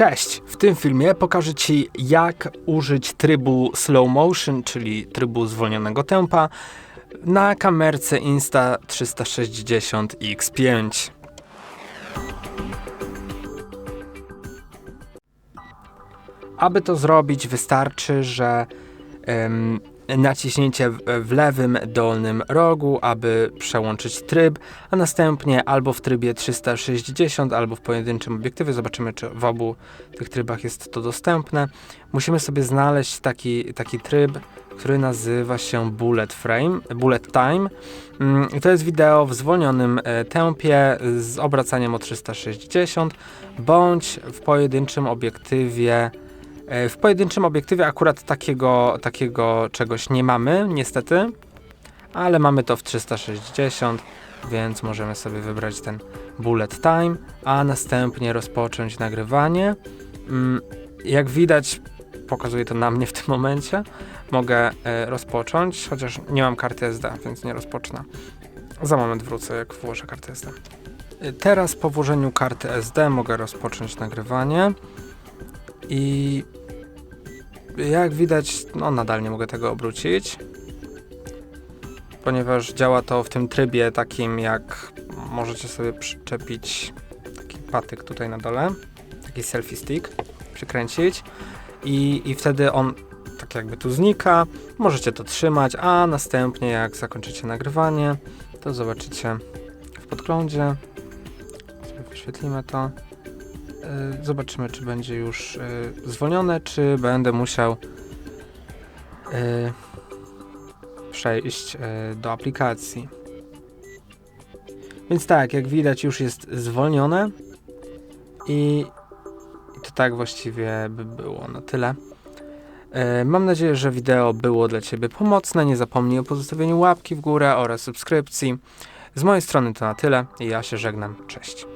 Cześć! W tym filmie pokażę Ci, jak użyć trybu slow motion, czyli trybu zwolnionego tempa, na kamerce Insta360 X5. Aby to zrobić, wystarczy, że naciśnięcie w, lewym dolnym rogu, aby przełączyć tryb, a następnie albo w trybie 360, albo w pojedynczym obiektywie. Zobaczymy, czy w obu tych trybach jest to dostępne. Musimy sobie znaleźć taki, taki tryb, który nazywa się Bullet Frame, Bullet Time. Mm, To jest wideo w zwolnionym e, tempie z obracaniem o 360, bądź w pojedynczym obiektywie W pojedynczym obiektywie akurat takiego, takiego czegoś nie mamy, niestety, ale mamy to w 360, więc możemy sobie wybrać ten bullet time, a następnie rozpocząć nagrywanie. Mm, Jak widać, pokazuje to na mnie w tym momencie. Mogę e, rozpocząć, chociaż nie mam karty SD, więc nie rozpocznę. Za moment wrócę, jak włożę kartę SD. E, Teraz po włożeniu karty SD mogę rozpocząć nagrywanie. I jak widać, no nadal nie mogę tego obrócić, ponieważ działa to w tym trybie takim, jak możecie sobie przyczepić taki patyk tutaj na dole, taki selfie stick, przykręcić i, i wtedy on tak jakby tu znika, możecie to trzymać, a następnie jak zakończycie nagrywanie, to zobaczycie w podglądzie, sobie wyświetlimy to, Zobaczymy, czy będzie już y, zwolnione, czy będę musiał y, przejść do aplikacji. Więc tak, jak widać, już jest zwolnione i, to tak właściwie by było na tyle. Mam nadzieję, że wideo było dla Ciebie pomocne. Nie zapomnij o pozostawieniu łapki w górę oraz subskrypcji. Z mojej strony to na tyle ja się żegnam. Cześć.